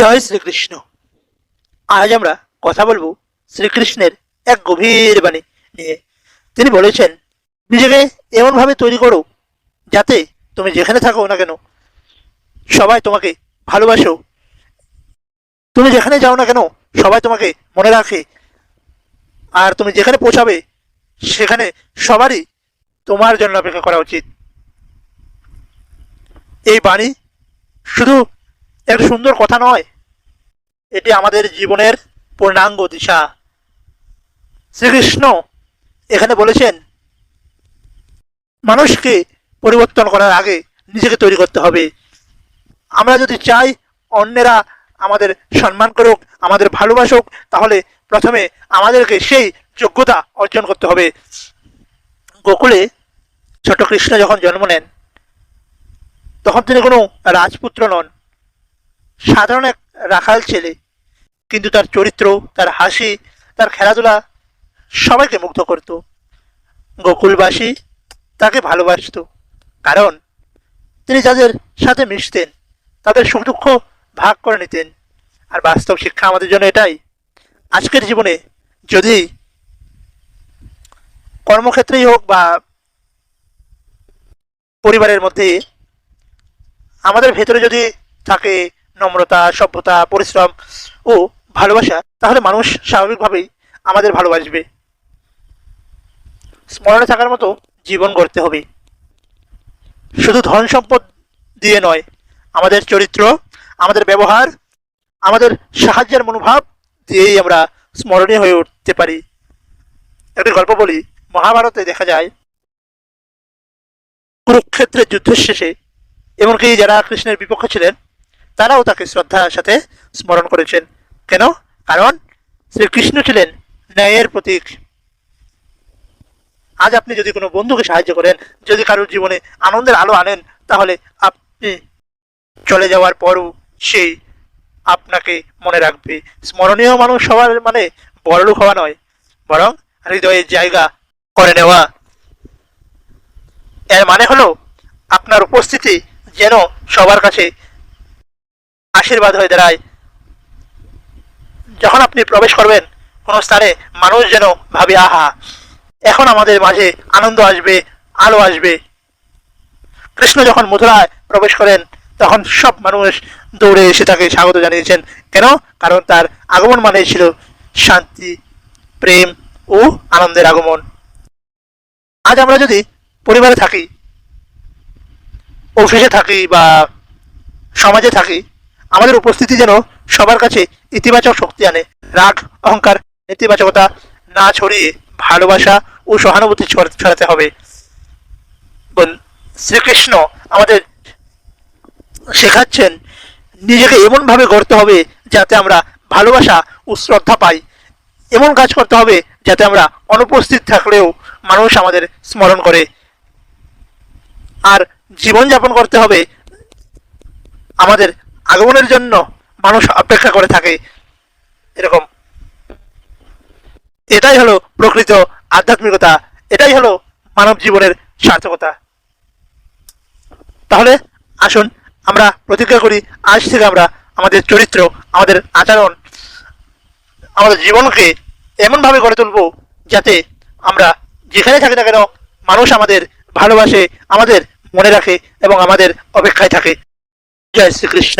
জয় শ্রীকৃষ্ণ। আজ আমরা কথা বলব শ্রীকৃষ্ণের এক গভীর বাণী নিয়ে। তিনি বলেছেন, নিজেকে এমনভাবে তৈরি করো যাতে তুমি যেখানে থাকো না কেন, সবাই তোমাকে ভালোবাসো। তুমি যেখানে যাও না কেন, সবাই তোমাকে মনে রাখে। আর তুমি যেখানে পৌঁছাবে, সেখানে সবারই তোমার জন্য অপেক্ষা করা উচিত। এই বাণী শুধু একটা সুন্দর কথা নয়, এটি আমাদের জীবনের পূর্ণাঙ্গ দিশা। শ্রীকৃষ্ণ এখানে বলেছেন, মানুষকে পরিবর্তন করার আগে নিজেকে তৈরি করতে হবে। আমরা যদি চাই অন্যেরা আমাদের সম্মান করুক, আমাদের ভালোবাসুক, তাহলে প্রথমে আমাদেরকে সেই যোগ্যতা অর্জন করতে হবে। গোকুলে ছোট কৃষ্ণ যখন জন্ম নেন, তখন তিনি কোনো রাজপুত্র নন। সাধারণ এক রাখাল ছেলে। কিন্তু তার চরিত্র, তার হাসি, তার খেলাধুলা সবাইকে মুগ্ধ করত। গোকুলবাসী তাকে ভালোবাসত। কারণ তিনি যাদের সাথে মিশতেন, তাদের সুখ দুঃখ ভাগ করে নিতেন। আর বাস্তব শিক্ষা আমাদের জন্য এটাই। আজকের জীবনে যদি কর্মক্ষেত্রেই হোক বা পরিবারের মধ্যে আমাদের ভেতরে যদি থাকে নম্রতা, সভ্যতা, পরিশ্রম ও ভালোবাসা, তাহলে মানুষ স্বাভাবিকভাবেই আমাদের ভালোবাসবে। স্মরণে থাকার মতো জীবন গড়তে হবে। শুধু ধন সম্পদ দিয়ে নয়, আমাদের চরিত্র, আমাদের ব্যবহার, আমাদের সাহায্যের মনোভাব দিয়েই আমরা স্মরণীয় হয়ে উঠতে পারি। একটি গল্প বলি, মহাভারতে দেখা যায়, কুরুক্ষেত্রের যুদ্ধের শেষে, এমনকি যারা কৃষ্ণের বিপক্ষে ছিলেন তারাও তাকে শ্রদ্ধার সাথে স্মরণ করেছেন। কেন? কারণ শ্রীকৃষ্ণ ছিলেন ন্যায়ের প্রতীক। আজ আপনি যদি কোনো বন্ধুকে সাহায্য করেন, যদি কারোর জীবনে আনন্দের আলো আনেন, তাহলে আপনি চলে যাওয়ার পরও সেই আপনাকে মনে রাখবে। স্মরণীয় মানুষ সবার মানে বড়লোক হওয়া নয়, বরং হৃদয়ের জায়গা করে নেওয়া। এর মানে হলো, আপনার উপস্থিতি যেন সবার কাছে আশীর্বাদ হয়ে দাঁড়ায়। যখন আপনি প্রবেশ করবেন, কোনো স্থানে মানুষ যেন ভাবে, আহা, এখন আমাদের মাঝে আনন্দ আসবে, আলো আসবে। কৃষ্ণ যখন মথুরায় প্রবেশ করেন, তখন সব মানুষ দৌড়ে এসে তাকে স্বাগত জানিয়েছেন। কেন? কারণ তার আগমন মানে ছিল শান্তি, প্রেম ও আনন্দের আগমন। আজ আমরা যদি পরিবারে থাকি, অফিসে থাকি বা সমাজে থাকি আমাদের উপস্থিতি যেন সবার কাছে ইতিবাচক শক্তি আনে। রাগ, অহংকার, নেতিবাচকতা না ছড়িয়ে ভালোবাসা ও সহানুভূতি ছড়- ছড়াতে হবে। শ্রীকৃষ্ণ আমাদের শেখাচ্ছেন, নিজেকে এমনভাবে গড়তে হবে যাতে আমরা ভালোবাসা ও শ্রদ্ধা পাই। এমন কাজ করতে হবে যাতে আমরা অনুপস্থিত থাকলেও মানুষ আমাদের স্মরণ করে। আর জীবনযাপন করতে হবে আমাদের আগমনের জন্য মানুষ অপেক্ষা করে থাকে এরকম। এটাই হলো প্রকৃত আধ্যাত্মিকতা, এটাই হলো মানব জীবনের সার্থকতা। তাহলে আসুন আমরা প্রতিজ্ঞা করি, আজ থেকে আমরা আমাদের চরিত্র, আমাদের আচরণ, আমাদের জীবনকে এমনভাবে গড়ে তুলব যাতে আমরা যেখানে থাকি না কেন মানুষ আমাদের ভালোবাসে, আমাদের মনে রাখে এবং আমাদের অপেক্ষায় থাকে। জয় শ্রীকৃষ্ণ।